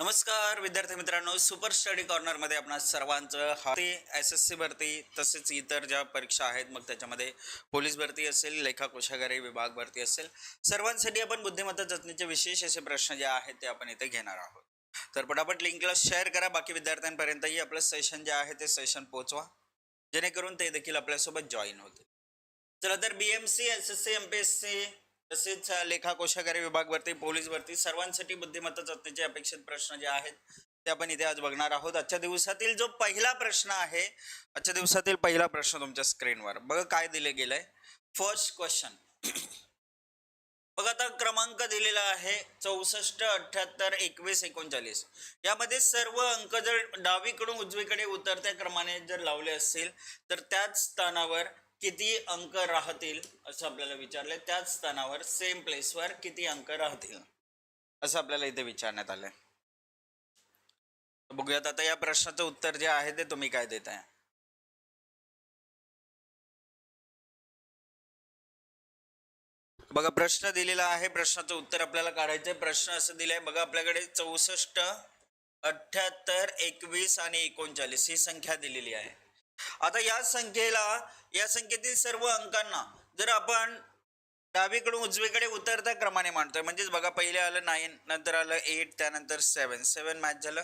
नमस्कार विद्यार्थी मित्रांनो सुपर स्टडी कॉर्नरमध्ये आपणा सर्वांचं हाती एस एस सी भरती तसेच इतर ज्या परीक्षा आहेत मग त्याच्यामध्ये पोलीस भरती असेल लेखा कोशागारी विभाग भरती असेल सर्वांसाठी आपण बुद्धिमत्ता चाचणीचे विशेष असे प्रश्न जे आहेत ते आपण इथे घेणार आहोत. तर पटापट लिंकला शेअर करा बाकी विद्यार्थ्यांपर्यंतही आपलं सेशन जे आहे ते सेशन पोहोचवा जेणेकरून ते देखील आपल्यासोबत जॉईन होतील. चला तर B M C S S C M P S C तसेच लेखा कोशागारी विभाग भरती पोलीस भरती सर्वांसाठी बुद्धिमत्ता चाचणीचे अपेक्षित प्रश्न जे आहेत ते आपण इथे आज बघणार आहोत. आजच्या दिवसातील जो पहिला प्रश्न आहे आजच्या दिवसातील पहिला प्रश्न तुमच्या स्क्रीनवर. बघा काय दिले गेलंय. फर्स्ट क्वेश्चन बघा आता क्रमांक दिलेला आहे चौसष्ट अठ्याहत्तर एकवीस एकोणचाळीस. यामध्ये सर्व अंक जर डावीकडून उजवीकडे उतरत्या क्रमाने जर लावले असतील तर त्याच स्थानावर किती अंक राहतील असं आपल्याला विचारलंय. त्याच स्थानावर सेम प्लेसवर किती अंक राहतील असं आपल्याला इथे विचारण्यात आलंय. बघूयात आता या प्रश्नाचं उत्तर जे आहे ते तुम्ही काय देताय? बघा प्रश्न दिलेला आहे प्रश्नाचं उत्तर आपल्याला काढायचंय. प्रश्न असं दिलाय बघा आपल्याकडे चौसष्ट अठ्याहत्तर एकवीस आणि एकोणचाळीस ही संख्या दिलेली आहे. आता या संख्येला या संख्येतील सर्व अंकांना जर आपण डावीकडून उजवीकडे उतरत्या क्रमाने मांडतोय म्हणजेच बघा पहिले आलं नाईन नंतर आलं एट त्यानंतर सेवन सेवन मॅच झालं.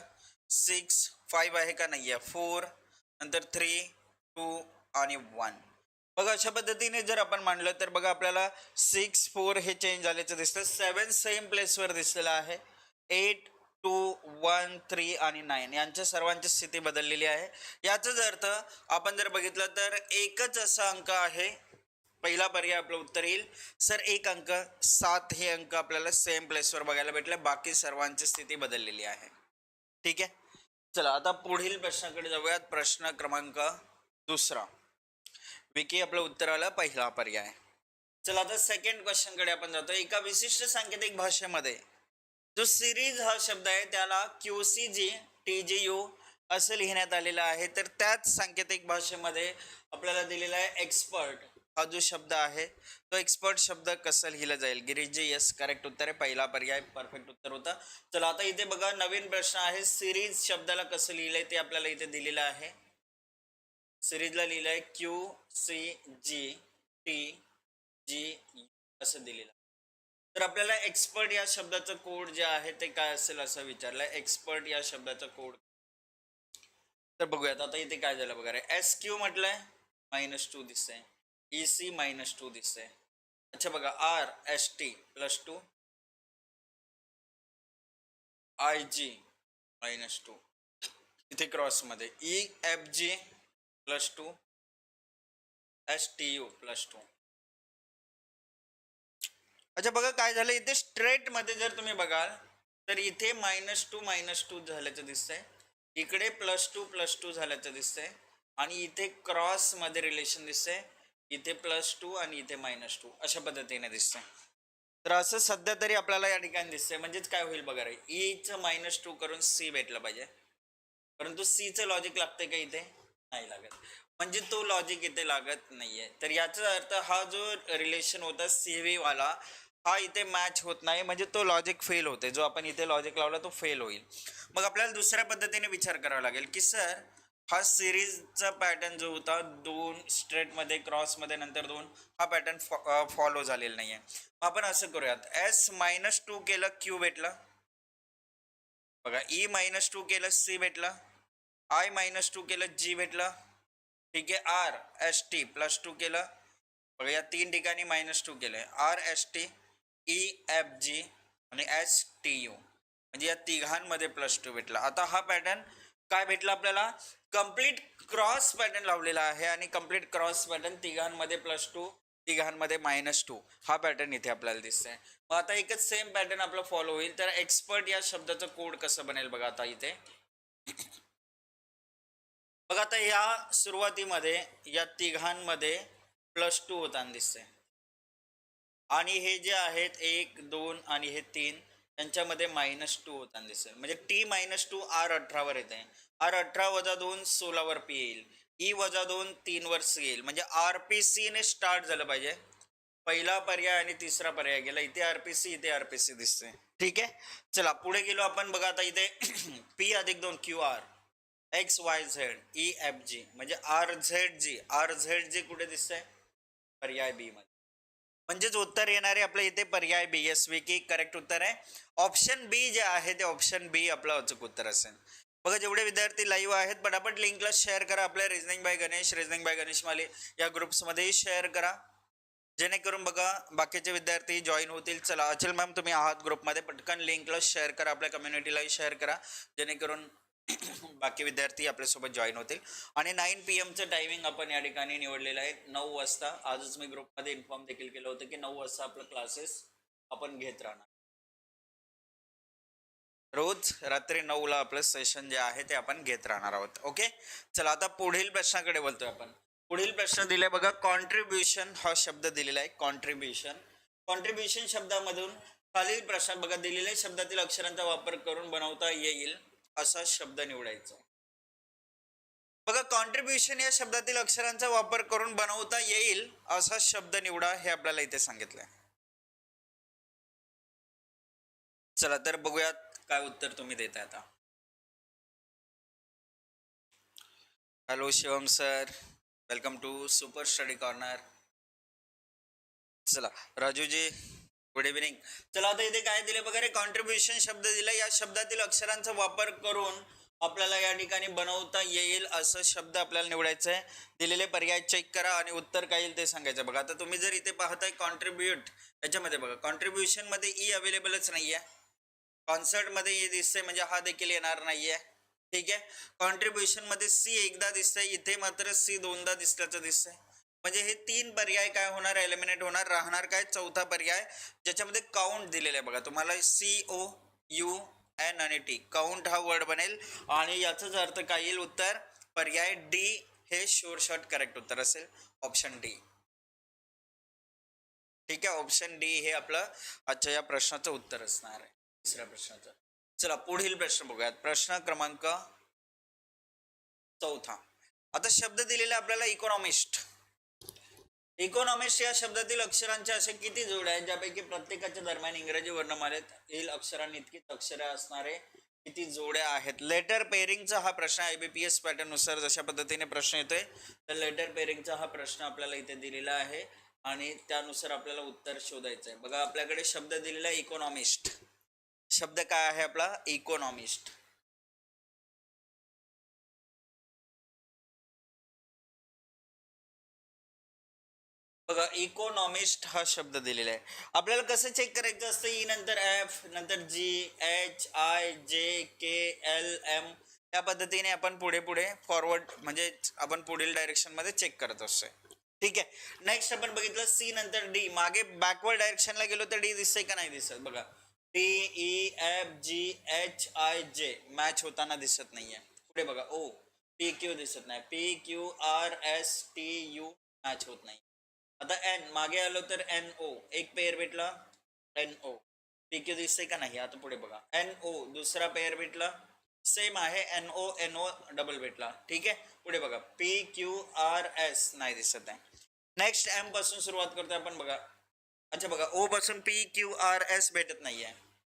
सिक्स फाईव्ह आहे का नाही आहे फोर नंतर थ्री टू आणि वन बघा अशा पद्धतीने जर आपण मांडलं तर बघा आपल्याला सिक्स फोर हे चेंज झाल्याचं दिसतं. सेवन सेम प्लेसवर दिसलेलं आहे. एट टू वन थ्री आणि नाईन यांच्या सर्वांची स्थिती बदललेली आहे. याचाच अर्थ आपण जर बघितलं तर एकच असा अंक आहे. पहिला पर्याय आपलं उत्तर येईल. सर एक अंक सात हे अंक आपल्याला सेम प्लेसवर बघायला भेटले. बाकी सर्वांची स्थिती बदललेली आहे. ठीक आहे? चला आता पुढील प्रश्नाकडे जाऊयात. प्रश्न क्रमांक दुसरा. विकी आपलं उत्तर आलं. पहिला पर्याय. चला आता सेकंड क्वेश्चनकडे आपण जातो. एका विशिष्ट सांकेतिक भाषेमध्ये जो सिरीज हा शब्द आहे त्याला Q C G T G U असं लिहिण्यात आलेलं आहे. तर त्याच सांकेतिक भाषेमध्ये आपल्याला दिलेला आहे एक्सपर्ट हा जो शब्द आहे तो एक्सपर्ट शब्द कसं लिहिलं जाईल? गिरीशजी यस करेक्ट उत्तर आहे. पहिला पर्याय परफेक्ट उत्तर होता. चला आता इथे बघा नवीन प्रश्न आहे. सिरीज शब्दाला कसं लिहिलंय ते आपल्याला इथे दिलेलं आहे. सिरीजला लिहिलं आहे Q C G T G असं दिलेलं आहे. तर आपल्याला एक्सपर्ट या शब्दाचं कोड जे आहे ते काय असेल असं विचारलंय. एक्सपर्ट या शब्दाचं कोड तर बघूयात, आता इथे काय झालं बघा एस क्यू म्हटलंय मायनस टू दिसतंय. ई सी मायनस टू दिसतंय. अच्छा बघा R S T plus two I G minus two इथे क्रॉसमध्ये E F G plus two S T U plus two अच्छा बघा काय झालं इथे स्ट्रेटमध्ये जर तुम्ही बघाल तर इथे मायनस टू मायनस टू झाल्याचं दिसतंय. इकडे प्लस टू प्लस टू झाल्याचं दिसतंय. आणि इथे क्रॉसमध्ये रिलेशन दिसतंय. इथे प्लस टू आणि इथे मायनस टू अशा पद्धतीने दिसतंय. तर असं सध्या तरी आपल्याला या ठिकाणी दिसतंय. म्हणजेच काय होईल बघा रे ईचं मायनस टू करून सी भेटलं पाहिजे. परंतु सीचं लॉजिक लागतंय का इथे? नाही लागत. म्हणजे तो लॉजिक इथे लागत नाहीये. तर याचा अर्थ हा जो रिलेशन होता सी वाला हा इथे मॅच होत नाही. म्हणजे तो लॉजिक फेल होते जो आपण इथे लॉजिक लावला तो फेल होईल. मग आपल्याला दुसऱ्या पद्धतीने विचार करावा लागेल की सर हा सिरीजचा पॅटर्न जो होता दोन स्ट्रेटमध्ये क्रॉसमध्ये नंतर दोन हा पॅटर्न फॉ फॉलो झालेला नाही आहे मग आपण असं करूयात. एस मायनस टू केलं क्यू भेटला. बघा ई मायनस टू केलं सी भेटला. आय मायनस टू केलं जी भेटलं. ठीक आहे R S T plus two केलं. बघा या तीन ठिकाणी मायनस टू केलं R S T E F G आणि एस टी यू म्हणजे या तिघांमध्ये प्लस टू भेटला. आता हा पॅटर्न काय भेटला आपल्याला? कंप्लीट क्रॉस पॅटर्न लावलेला आहे आणि कंप्लीट क्रॉस पॅटर्न तिघांमध्ये प्लस टू तिघांमध्ये मायनस टू हा पॅटर्न इथे आपल्याला दिसतोय. मग आता एकच सेम पॅटर्न आपलं फॉलो होईल. तर एक्सपर्ट या शब्दाचं कोड कसं बनेल बघा आता इथे. बघा आता या सुरुवातीमध्ये या तिघांमध्ये प्लस टू होताना दिसतंय. आणि हे जे आहेत एक दोन आणि हे तीन यांच्यामध्ये मायनस टू होताना दिसेल. म्हणजे टी मायनस टू आर अठरावर येते आर अठरा वजा दोन सोळावर पी येईल. ई वजा दोन तीनवर सी येईल. म्हणजे आर पी सीने स्टार्ट झालं पाहिजे. पहिला पर्याय आणि तिसरा पर्याय गेला. इथे आर पी सी इथे आर पी सी दिसते ठीक आहे? चला पुढे गेलो आपण. बघा आता इथे पी अधिक दोन Q R X Y Z E F G म्हणजे R Z G R Z G कुठे दिसतंय? पर्याय बी मध्ये. म्हणजेच उत्तर येणारे आपले इथे पर्याय बी एस वी की करेक्ट उत्तर आहे. ऑप्शन बी जे आहे ते ऑप्शन बी आपलं अचूक उत्तर असेल. बघा जेवढे विद्यार्थी लाईव्ह आहेत पटापट लिंकला शेअर करा. आपल्या reasoning by Ganesh reasoning by Ganesh Male या ग्रुप्समध्येही शेअर करा. जेणेकरून बघा बाकीचे विद्यार्थी जॉईन होतील. चला अचल मॅम तुम्ही आहात ग्रुपमध्ये पटकन लिंकला शेअर करा. आपल्या कम्युनिटीलाही शेअर करा. जेणेकरून बाकी विद्यार्थी आपल्यासोबत जॉईन होतील. आणि नाईन पी एमचं टायमिंग आपण या ठिकाणी निवडलेलं आहे. नऊ वाजता. आजच मी ग्रुपमध्ये इन्फॉर्म देखील केलं होतं की नऊ वाजता आपलं क्लासेस आपण घेत राहणार. रोज रात्री नऊला आपलं सेशन जे आहे ते आपण घेत राहणार आहोत. ओके चला आता पुढील प्रश्नाकडे बोलतोय आपण. पुढील प्रश्न दिले बघा कॉन्ट्रीब्युशन हा शब्द दिलेला आहे. कॉन्ट्रीब्युशन कॉन्ट्रीब्युशन शब्दामधून खालील प्रश्न बघा दिलेल्या शब्दातील अक्षरांचा वापर करून बनवता येईल. असा शब्द निवडायचा. बघा कॉन्ट्रीब्युशन या शब्दातील अक्षरांचा वापर करून बनवता येईल असा शब्द निवडा हे आपल्याला इथे सांगितलंय. चला तर बघूयात काय उत्तर तुम्ही देताय आता. Hello Shivam sir welcome to super study corner चला राजूजी. गुड इव्हिनिंग चला आता इथे काय दिले बघा रे? कॉन्ट्रीब्युशन शब्द दिला. या शब्दातील अक्षरांचा वापर करून आपल्याला या ठिकाणी बनवता येईल असं शब्द आपल्याला निवडायचं आहे. दिलेले पर्याय चेक करा आणि उत्तर काय येईल ते सांगायचं बघा आता तुम्ही जर इथे पाहताय कॉन्ट्रीब्युट याच्यामध्ये बघा कॉन्ट्रीब्युशनमध्ये ई अवेलेबलच नाहीये. आहे कॉन्सर्टमध्ये ये दिसतंय म्हणजे हा देखील येणार नाहीये. ठीक आहे? कॉन्ट्रीब्युशनमध्ये सी एकदा दिसतंय इथे मात्र सी दोनदा दिसल्याचं दिसतंय. म्हणजे हे तीन पर्याय काय होणार? एलिमिनेट होणार. राहणार काय? चौथा पर्याय ज्याच्यामध्ये काउंट दिलेला आहे बघा. तुम्हाला सी ओ यू एन आणि टी काउंट हा वर्ड बनेल. आणि याचाच अर्थ काय येईल उत्तर? पर्याय डी हे शोर शॉर्ट करेक्ट उत्तर असेल. ऑप्शन डी ठीक आहे? ऑप्शन डी हे आपलं आजच्या या प्रश्नाचं उत्तर असणार आहे. तिसऱ्या प्रश्नाचं. चला पुढील प्रश्न बघूयात. प्रश्न क्रमांक चौथा. आता शब्द दिलेला आपल्याला इकॉनॉमिस्ट इकॉनॉमिस्ट या शब्दातील अक्षरांच्या असे किती जोड्या आहेत ज्यापैकी प्रत्येकाच्या दरम्यान इंग्रजी वर्णमालेत येईल. अक्षरांनी इतकीच अक्षरे असणारे किती जोड्या आहेत. लेटर पेरिंगचा हा प्रश्न आय बी पी एस पॅटर्ननुसार जशा पद्धतीने प्रश्न येतोय तर लेटर पेअरिंगचा हा प्रश्न आपल्याला इथे दिलेला आहे आणि त्यानुसार आपल्याला उत्तर शोधायचं आहे. बघा आपल्याकडे शब्द दिलेला आहे इकॉनॉमिस्ट शब्द काय आहे आपला? इकॉनॉमिस्ट बघा इकॉनॉमिस्ट हा शब्द आहे. आपल्याला कसं चेक करायचं ई एफ़ नंतर जी H I J K L M या पद्धतीने आपण पुढे पुढे फॉरवर्ड आपण पुढील डायरेक्शन मध्ये चेक करत ठीक आहे? नेक्स्ट आपण बघितलं सी नंतर डी मागे बॅकवर्ड डायरेक्शनला गेलो तर डी दिसतंय का नाही दिसत? बघा. T E F G H I J match होताना दिसत नाहीये. पुढे बघा. ओ पी क्यू दिसत नाही. P Q R S T U match होत नाही. आता एन मागे आलो तर एन ओ एक पेअर भेटला एन ओ पी क्यू दिसतंय का नाही? आता पुढे बघा. एन ओ दुसरा पेअर भेटला. सेम आहे N O N O double भेटला. ठीक आहे, पुढे बघा. पी क्यू आर एस नाही दिसत आहे. नेक्स्ट एम पासून सुरुवात करतोय आपण, बघा. अच्छा बघा. ओ पासून पी क्यू आर एस भेटत नाहीये.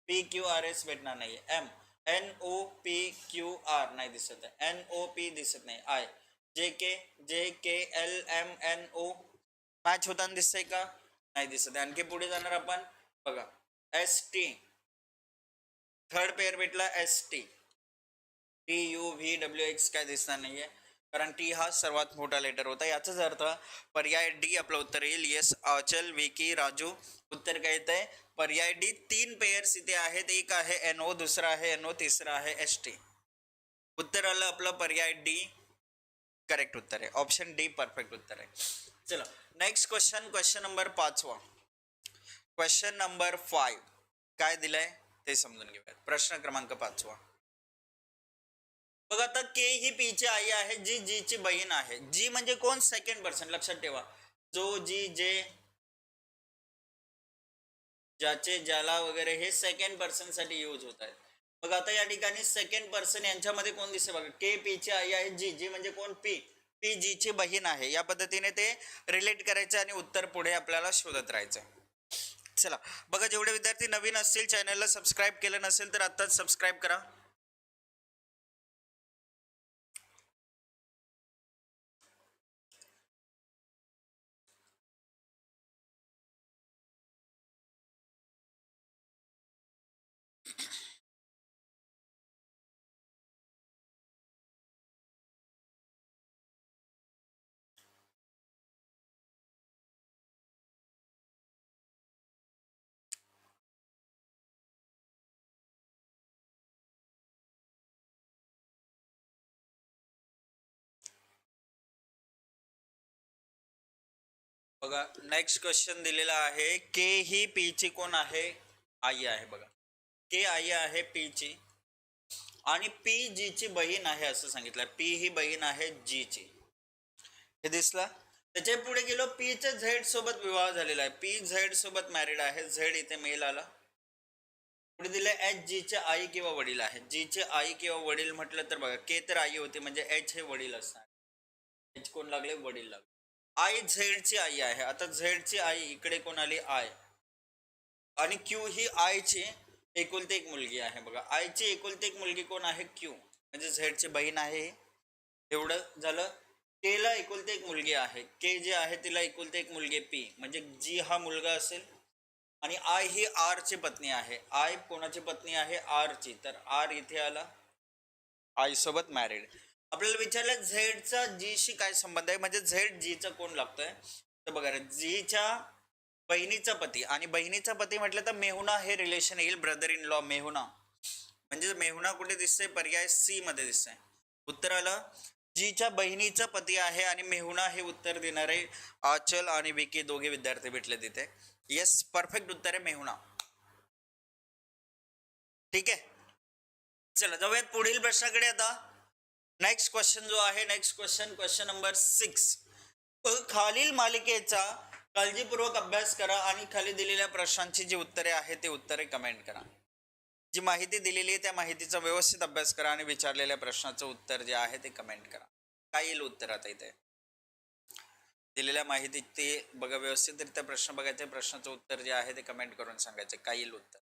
पी क्यू आर एस भेटणार नाहीये. M N O P Q R नाही दिसत आहे. एन ओ पी दिसत नाही. I J K J K L M N O match होताना दिसतंय का? नाही दिसत. आणखी पुढे एस टी थर्ड पेअर भेटला S T T U V W X काय दिसणार नाहीये. कारण टी हा सर्वात मोठा लेटर होता. याचाच अर्थ, पर्याय डी आपलं उत्तर येईल. येस अचल, विकी, राजू, उत्तर काय येत आहे पर्याय डी तीन पेयर्स इथे आहेत. एक आहे एन ओ दुसरा आहे एन ओ तिसरा आहे एस टी उत्तर आलं आपलं पर्याय डी करेक्ट उत्तर आहे. ऑप्शन डी परफेक्ट उत्तर आहे. चला नेक्स्ट क्वेश्चन क्वेश्चन नंबर पाचवा. क्वेश्चन नंबर फाईव्ह काय दिलंय? ते समजून घेऊयात. प्रश्न क्रमांक पाचवा. बघा आता के ही पी ची आई आहे जी जी ची बहीण आहे. जी म्हणजे कोण? सेकंड पर्सन लक्षात ठेवा. जो जी जे ज्याचे ज्याला वगैरे हे सेकंड पर्सनसाठी यूज होत आहेत. बघा आता या ठिकाणी सेकंड पर्सन यांच्यामध्ये कोण दिसते बघा के पी ची आई आहे जी जी म्हणजे कोण? पी पी जीची बहीण आहे या पद्धतीने ते रिलेट करायचं आणि उत्तर पुढे आपल्याला शोधत राहायचं. चला बघा जेवढे विद्यार्थी नवीन असतील चॅनलला सबस्क्राईब केलं नसेल तर आत्ताच सबस्क्राईब करा. बघा नेक्स्ट क्वेश्चन दिलेला आहे के ही पी ची कोण आहे? आई आहे बघा. के आई आहे पी ची आणि पी जी ची बहीण आहे असं सांगितलं. पी ही बहीण आहे जी ची हे दिसला? त्याच्या पुढे गेलो पीच्या झेड सोबत विवाह झालेला आहे. पी झेड सोबत मॅरिड आहे. झेड इथे मेल आला. पुढे दिले एच जीचे आई किंवा वडील आहेत जीचे आई किंवा वडील म्हटलं तर बघा के तर आई होती म्हणजे एच हे वडील असणार. एच कोण लागले? वडील लागले. आय झेड ची आई आहे. आता झेड ची आई इकडे कोण आली आय. आणि क्यू ही आय ची एकुलती एक मुलगी आहे. बघा आय ची एकुलती एक मुलगी कोण आहे? क्यू. म्हणजे झेड ची बहीण आहे एवढं झालं. के ला एकुलती एक मुलगी आहे. के जे आहे तिला एकुलती एक मुलगी पी. म्हणजे जी हा मुलगा असेल. आणि आय ही आर ची पत्नी आहे. आय कोणाची पत्नी आहे? आर ची तर आर इथे आला. आई सोबत मॅरिड आपल्याला विचारलं झेडचा जीशी काय संबंध आहे? म्हणजे झेड जीचा कोण लागतोय? तर बघा जीच्या बहिणीचा पती आणि बहिणीचा पती म्हटलं तर मेहुणा हे रिलेशन येईल ब्रदर इन लॉ मेहुणा. म्हणजे मेहुणा कुठे दिसतंय? पर्याय सी मध्ये दिसतंय. उत्तर आलं जीच्या बहिणीचा पती आहे आणि मेहुणा हे उत्तर देणारे आचल आणि विकी दोघे विद्यार्थी भेटले तिथे. येस परफेक्ट उत्तर आहे मेहुणा. ठीक आहे? चला जाऊयात पुढील प्रश्नाकडे आता. नेक्स्ट क्वेश्चन जो आहे next question question number six खालील मालिकेचा काळजीपूर्वक अभ्यास करा आणि खाली दिलेल्या प्रश्नांची जी उत्तरे आहेत ते उत्तरे कमेंट करा. जी माहिती दिलेली आहे त्या माहितीचा व्यवस्थित अभ्यास करा आणि विचारलेल्या प्रश्नाचं उत्तर जे आहे ते कमेंट करा. काय येईल उत्तर आता इथे? दिलेल्या माहिती ते बघा व्यवस्थितरित्या प्रश्न बघायचे प्रश्नाचं उत्तर जे आहे ते कमेंट करून सांगायचे. काय येईल उत्तर?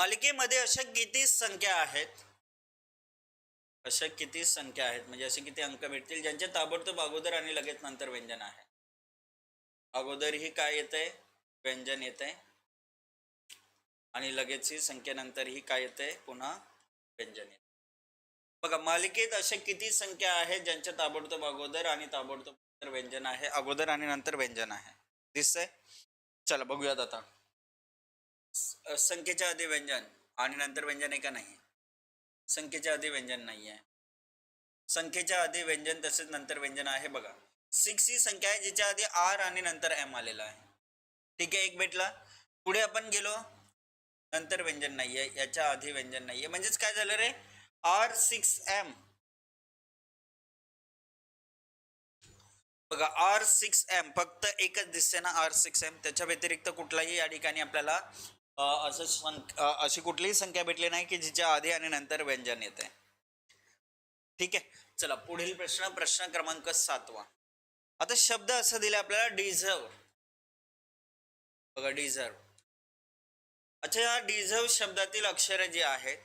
मालिकेमध्ये अशा किती संख्या आहेत? अशा किती संख्या आहेत? म्हणजे असे किती अंक भेटतील? ज्यांचे ताबडतोब अगोदर आणि लगेच नंतर व्यंजन आहे. अगोदर ही काय येतंय? व्यंजन येतंय. आणि लगेच ही संख्येनंतर ही काय येतंय? पुन्हा व्यंजन येते बघा मालिकेत अशा किती संख्या आहेत? ज्यांच्या ताबडतोब अगोदर आणि ताबडतोब नंतर व्यंजन आहे? अगोदर आणि नंतर व्यंजन आहे. दिसतंय? चला बघूयात आता. संख्येच्या आधी व्यंजन आणि नंतर व्यंजन आहे का नाही? संख्येच्या आधी व्यंजन नाही आहे. संख्येच्या आधी व्यंजन तसेच नंतर व्यंजन आहे बघा. सिक्स ही संख्या आहे जिच्या आधी आर आणि नंतर एम आलेला आहे. ठीक आहे एक भेटला. पुढे आपण गेलो. नंतर व्यंजन नाही आहे याच्या आधी व्यंजन नाही आहे. म्हणजेच काय झालं रे? आर सिक्स एम बघा आर सिक्स एम फक्त एकच दिसते ना आर सिक्स एम त्याच्या व्यतिरिक्त कुठलाही या ठिकाणी आपल्याला असं संख- अशी कुठलीही संख्या भेटली नाही की जिच्या आधी आणि नंतर व्यंजन येते ठीक आहे? चला पुढील प्रश्न प्रश्न क्रमांक सातवा. आता शब्द असं दिला आपल्याला डिझर्व बघा डिझर्व अच्छा या डिझर्व शब्दातील अक्षरं जी आहेत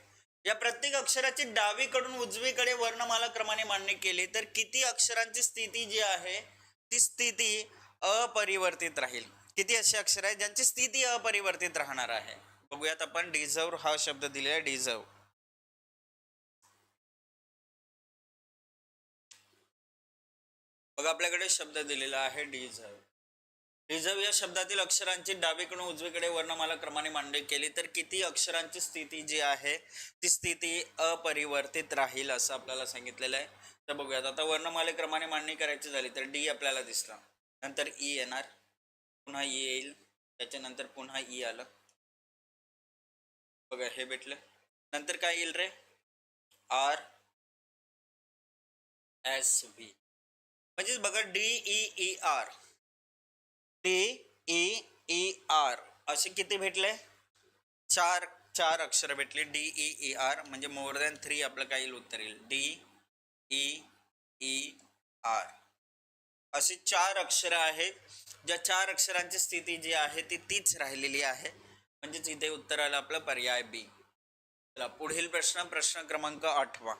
या प्रत्येक अक्षराची डावीकडून उजवीकडे वर्णमाला क्रमाने मांडणी केली तर किती अक्षरांची स्थिती जी आहे ती स्थिती अपरिवर्तित राहील. किती असे अक्षर आहेत ज्यांची स्थिती अपरिवर्तित राहणार आहे? बघूयात आपण डिझर्व हा शब्द दिलेला आहे डिझर्व बघा आपल्याकडे शब्द दिलेला आहे डिझर्व रिझर्व या शब्दातील अक्षरांची डावीकडून उजवीकडे वर्णमाला क्रमाने मांडणी केली तर किती अक्षरांची स्थिती जी आहे ती स्थिती अपरिवर्तित राहील असं आपल्याला सांगितलेलं आहे. तर बघूयात आता वर्णमाले क्रमाने मांडणी करायची झाली तर डी आपल्याला दिसला. नंतर ई येणार. पुन्हा ई येईल. त्याच्यानंतर पुन्हा ई आलं. बघा हे भेटलं. नंतर काय येईल रे? R S V. म्हणजेच बघा D E E R. D E E R. असे किती भेटले? चार चार अक्षर भेटले. डी ई ई आर म्हणजे मोर दॅन थ्री आपलं काय येईल उत्तर येईल. D E E R. अशी चार अक्षरं आहेत. ज्या चार अक्षरांची स्थिती जी आहे ती तीच राहिलेली आहे. म्हणजेच इथे उत्तर आलं आपलं पर्याय बी चला पुढील प्रश्न प्रश्न क्रमांक आठवा.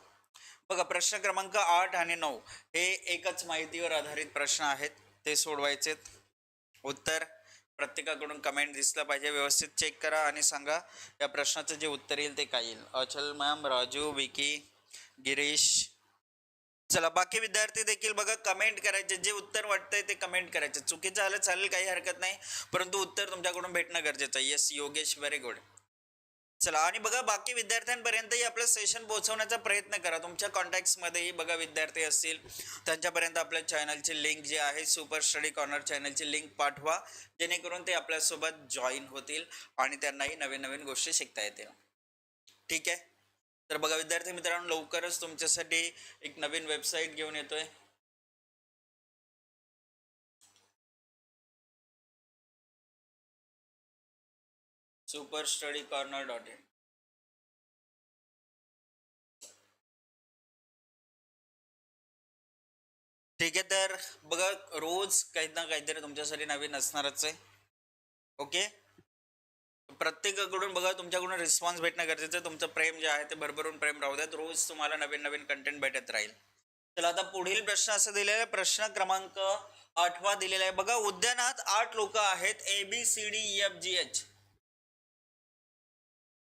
बघा प्रश्न क्रमांक आठ आणि नऊ हे एकच माहितीवर आधारित प्रश्न आहेत. ते सोडवायचेत. उत्तर प्रत्येकाकडून कमेंट दिसलं पाहिजे. व्यवस्थित चेक करा आणि सांगा या प्रश्नाचं जे उत्तर येईल ते काय येईल. अचल मॅम राजू विकी गिरीश चला बाकी विद्यार्थी देखील बघा कमेंट करायचे जे उत्तर वाटतंय ते कमेंट करायचे. चुकीचं आलं चालेल काही हरकत नाही. परंतु उत्तर तुमच्याकडून भेटणं गरजेचं आहे. येस योगेश व्हेरी गुड चला आणि बघा बाकी विद्यार्थ्यांपर्यंतही आपलं सेशन पोहोचवण्याचा प्रयत्न करा. तुमच्या कॉन्टॅक्ट्समध्येही बघा विद्यार्थी असतील. त्यांच्यापर्यंत आपल्या चॅनलची लिंक जी आहे सुपर स्टडी कॉर्नर चॅनलची लिंक पाठवा. जेणेकरून ते आपल्यासोबत जॉईन होतील आणि त्यांनाही नवीन नवीन गोष्टी शिकता येतील. ठीक आहे? तर बघा विद्यार्थी मित्रांनो लवकरच तुमच्यासाठी एक नवीन वेबसाईट घेऊन येतोय. Super study corner dot in ठीक आहे तर बघा रोज काही ना काहीतरी तुमच्यासाठी नवीन असणारच आहे. ओके? प्रत्येकाकडून बघा तुमच्याकडून रिस्पॉन्स भेटणं गरजेचं आहे. तुमचं प्रेम जे आहे ते भरभरून प्रेम राहू द्यात रोज तुम्हाला नवीन नवीन कंटेंट भेटत राहील. चला आता पुढील प्रश्न असं दिलेला आहे. प्रश्न क्रमांक आठवा दिलेला आहे. बघा उद्यानात आठ लोक आहेत. A B C D F G H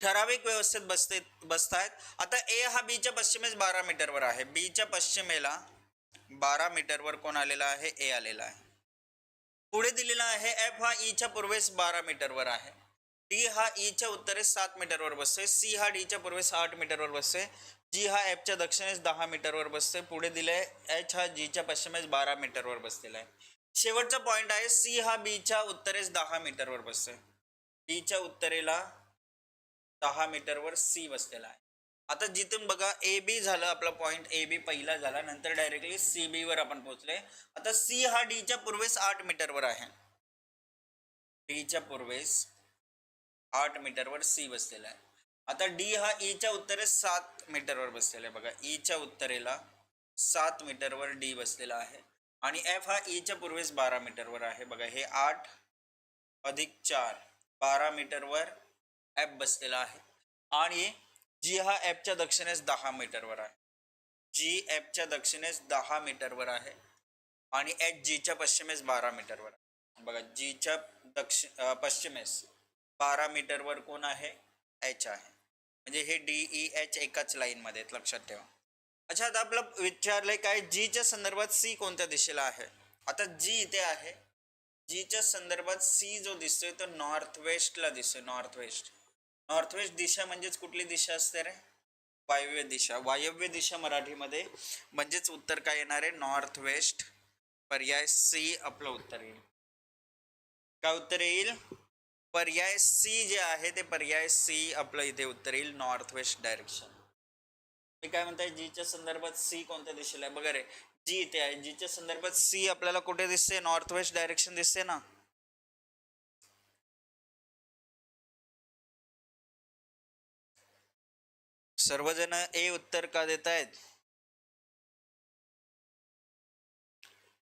ठराविक व्यवस्थेत बसते बसतायत. आता ए हा बीच्या पश्चिमेस बारा मीटरवर आहे. बीच्या पश्चिमेला बारा मीटरवर कोण आलेला आहे? ए आलेला आहे. पुढे दिलेला आहे एफ हा e ईच्या पूर्वेस बारा मीटरवर आहे. डी हा e ईच्या उत्तरेस सात मीटरवर बसतोय. सी हा डीच्या पूर्वेस आठ मीटरवर बसतोय. जी हा एफच्या दक्षिणेस दहा मीटरवर बसतोय. पुढे दिलंय एच हा जीच्या पश्चिमेस बारा मीटरवर बसलेला आहे. शेवटचा पॉईंट आहे. सी हा बीच्या उत्तरेस दहा मीटरवर बसतोय. डीच्या उत्तरेला दहा मीटरवर सी बसलेला आहे. आता जिथून बघा ए बी झालं आपला पॉईंट ए बी पहिला झाला. नंतर डायरेक्टली सी बी वर आपण पोहोचले आता सी हा डीच्या पूर्वेस आठ मीटरवर आहे. डीच्या पूर्वेस आठ मीटरवर सी बसलेला आहे. आता डी हा e ईच्या उत्तरेस सात मीटरवर बसलेला आहे. बघा e ईच्या उत्तरेला सात मीटरवर डी बसलेला आहे आणि एफ हा e ईच्या पूर्वेस बारा मीटरवर आहे. बघा हे आठ अधिक चार बारा मीटरवर एफ बसलेला आहे. आणि जी हा एफच्या दक्षिणेस दहा मीटरवर आहे. जी एफच्या दक्षिणेस दहा मीटरवर आहे आणि एच जीच्या पश्चिमेस बारा मीटरवर आहे. बघा जीच्या दक्षि पश्चिमेस बारा मीटरवर कोण आहे? एच आहे. म्हणजे हे डी ई एच एकाच लाईनमध्ये आहेत लक्षात ठेवा. अच्छा आता आपलं विचारलंय काय? जीच्या संदर्भात सी कोणत्या दिशेला आहे? आता जी इथे आहे. जीच्या संदर्भात सी जो दिसतोय तो नॉर्थ वेस्टला दिसतोय नॉर्थ वेस्ट नॉर्थ वेस्ट दिशा म्हणजेच कुठली दिशा असते रे? वायव्य दिशा. वायव्य दिशा मराठीमध्ये म्हणजेच उत्तर काय येणार आहे? नॉर्थ वेस्ट पर्याय सी आपलं उत्तर येईल. काय उत्तर येईल? पर्याय सी जे आहे ते पर्याय सी आपलं इथे उत्तर येईल नॉर्थ वेस्ट डायरेक्शन मी काय म्हणताय? जीच्या संदर्भात सी कोणत्या दिशेला आहे? बघा रे जी इथे आहे. जीच्या संदर्भात सी आपल्याला कुठे दिसते नॉर्थ वेस्ट डायरेक्शन दिसते ना? सर्वजण ए उत्तर का देत आहेत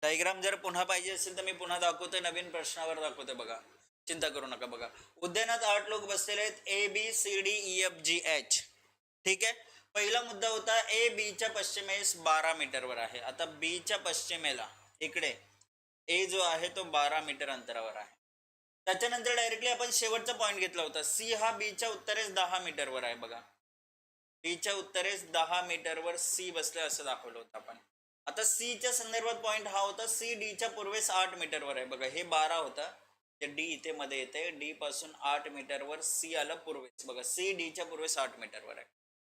डायग्राम जर पुन्हा पाहिजे असेल तर मी पुन्हा दाखवतोय नवीन प्रश्नावर दाखवतोय बघा. चिंता करू नका बघा. उद्यानात आठ लोक बसलेले आहेत A B C D E F G H ठीक आहे? पहिला मुद्दा होता ए बीच्या पश्चिमेस बारा मीटरवर आहे. आता बीच्या पश्चिमेला इकडे ए जो आहे तो बारा मीटर अंतरावर आहे. त्याच्यानंतर डायरेक्टली आपण शेवटचा पॉईंट घेतला होता. सी हा बीच्या उत्तरेस दहा मीटरवर आहे बघा. बीच्या उत्तरेस दहा मीटरवर सी बसले असं दाखवलं होतं आपण. आता सीच्या च्या संदर्भात पॉईंट हा होता. सी डीच्या पूर्वेस आठ मीटरवर आहे बघा. हे बारा होता. डी इथे मध्ये येते डी पासून आठ मीटरवर सी आलं पूर्वेस. बघा सी डीच्या पूर्वेस आठ मीटरवर आहे.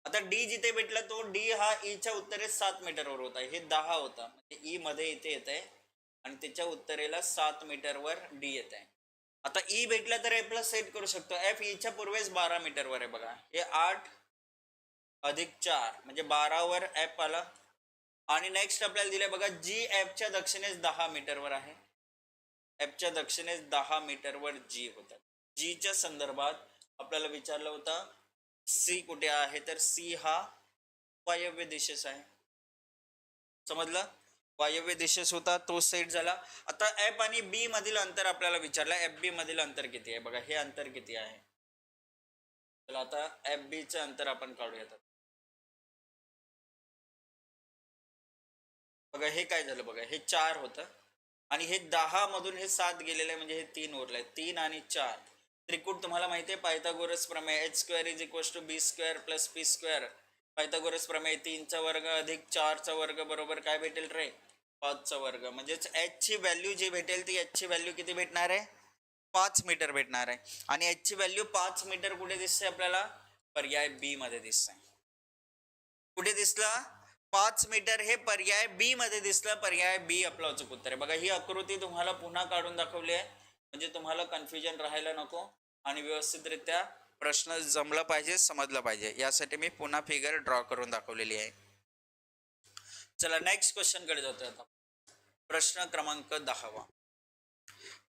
आता डी जिथे भेटला तो डी हा e ईच्या उत्तरेस सात मीटरवर होता. हे दहा होता. म्हणजे ई मध्ये इथे येत आहे आणि त्याच्या उत्तरेला सात मीटरवर डी येत आहे आता e ई भेटला तर एफला सेट करू शकतो. एफ ईच्या पूर्वेस बारा मीटरवर आहे बघा. हे आठ अधिक चार म्हणजे बारावर एफ आला. आणि नेक्स्ट आपल्याला दिलंय बघा जी एफच्या दक्षिणेस दहा मीटरवर आहे. एफच्या दक्षिणेस दहा मीटरवर जी होतात जीच्या संदर्भात आपल्याला विचारलं होतं सी कुठे आहे? तर सी हा वायव्य दिशेस आहे. समजलं? वायव्य दिशेस होता तो सेट झाला. आता एफ आणि बी मधील अंतर आपल्याला विचारलं एफ बी मधील अंतर किती आहे? बघा हे अंतर किती आहे? चला आता एफ बी चं अंतर आपण काढूयात बघा हे काय झालं? बघा हे चार होतं. आणि हे दहा मधून हे सात गेलेले आहे म्हणजे हे तीन उरले तीन आणि चार. त्रिकूट तुम्हाला माहिती आहे पायथागोरस प्रमेय H square is equal to B square plus P square Pythagoras प्रमेय तीनचा वर्ग अधिक चारचा वर्ग बरोबर काय भेटेल रे? पाचचा वर्ग. म्हणजेच एच ची व्हॅल्यू जी भेटेल ती एच ची व्हॅल्यू किती भेटणार आहे? पाच मीटर भेटणार आहे. आणि एच ची व्हॅल्यू पाच मीटर कुठे दिसते आपल्याला? पर्याय बी मध्ये दिसते. कुठे दिसला? पाच मीटर हे पर्याय बी मध्ये दिसलं पर्याय बी आपला अचूक उत्तर आहे. बघा ही आकृती तुम्हाला पुन्हा काढून दाखवली आहे. म्हणजे तुम्हाला कन्फ्युजन राहायला नको आणि व्यवस्थितरित्या प्रश्न जमला पाहिजे समजला पाहिजे. यासाठी मी पुन्हा फिगर ड्रॉ करून दाखवलेली आहे. चला नेक्स्ट क्वेश्चनकडे जातोय आता. प्रश्न क्रमांक दहावा.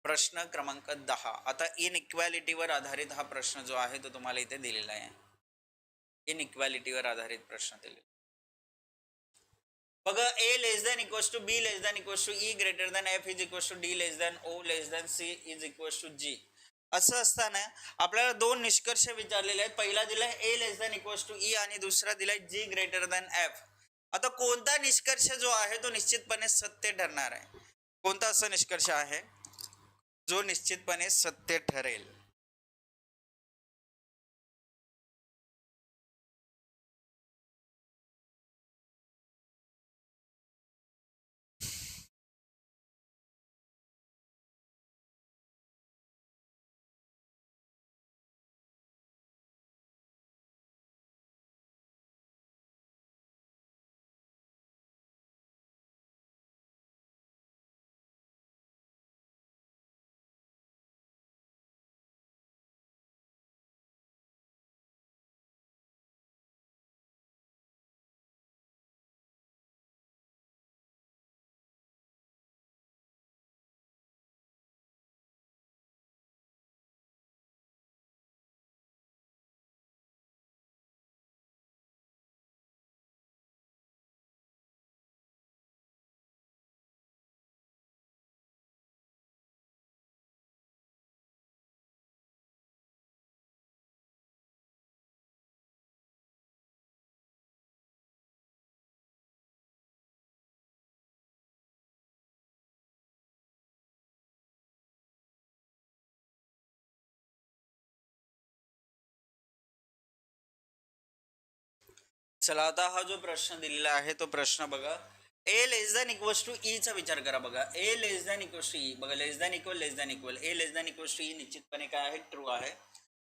प्रश्न क्रमांक दहा. आता इनइक्वॅलिटीवर आधारित हा प्रश्न जो आहे तो तुम्हाला इथे दिलेला आहे. इनइक्वॅलिटीवर आधारित प्रश्न दिलेला मग A less than equals to B less than equals to E greater than F is equals to D less than O less than C is equals to G असं असताना आपल्याला दोन निष्कर्ष विचारलेले आहेत. पहिला दिलाय A less than equals to E आणि दुसरा दिलाय जी ग्रेटर दॅन एफ आता कोणता निष्कर्ष जो आहे तो निश्चितपणे सत्य ठरणार आहे. कोणता असा निष्कर्ष आहे? जो निश्चितपणे सत्य ठरेल. चला आता हा जो प्रश्न दिलेला आहे तो प्रश्न बघा. A less than equals to E चा विचार करा बघा. A less than equals to E बघा less than equal less than equal A less than equals to E निश्चितपणे काय आहे? ट्रू आहे.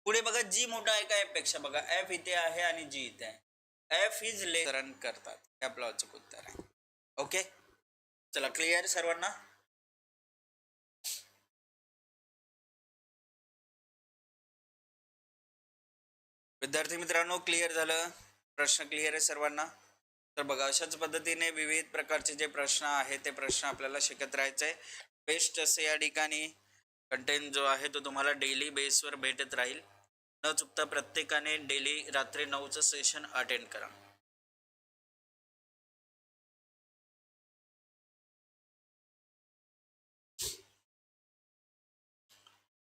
पुढे बघा जी मोठा आहे का F पेक्षा बघा एफ इथे आहे आणि जी इथे आहे. एफ इज लेस रन करतात. हे आपलं अचूक उत्तर आहे. ओके चला क्लिअर सर्वांना? विद्यार्थी मित्रांनो क्लिअर झालं? प्रश्न क्लिअर आहे सर्वांना? तर बघा अशाच पद्धतीने विविध प्रकारचे जे प्रश्न आहेत ते प्रश्न आपल्याला शिकत राहायचे बेस्ट असे या ठिकाणी कंटेंट जो आहे तो तुम्हाला डेली बेसवर भेटत राहील. न चुकता प्रत्येकाने डेली रात्री नऊचं सेशन अटेंड करा.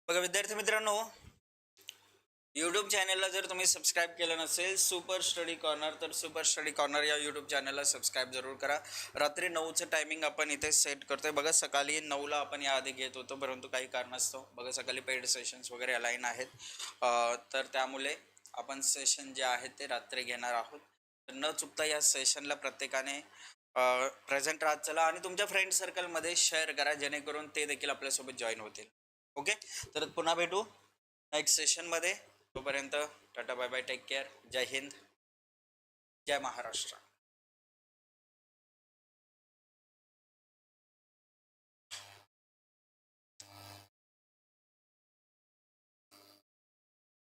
बघा विद्यार्थी मित्रांनो यूट्यूब चॅनलला जर तुम्ही सबस्क्राईब केलं नसेल सुपर स्टडी कॉर्नर तर सुपर स्टडी कॉर्नर या यूट्यूब चॅनलला सबस्क्राईब जरूर करा. रात्री नऊचं टायमिंग आपण इथे सेट करतोय. बघा सकाळी नऊला आपण याआधी घेत होतो परंतु काही कारणास्तव. बघा सकाळी पेड सेशन्स वगैरे अलाईन आहेत. तर त्यामुळे आपण सेशन जे आहेत ते रात्री घेणार आहोत. तर न चुकता या सेशनला प्रत्येकाने प्रेझेंट राहत चला आणि तुमच्या फ्रेंड सर्कलमध्ये शेअर करा जेणेकरून ते देखील आपल्यासोबत जॉईन होतील. ओके तर पुन्हा भेटू. नेक्स्ट सेशनमध्ये तोपर्यंत tata bye bye take care जय हिंद. जय महाराष्ट्र.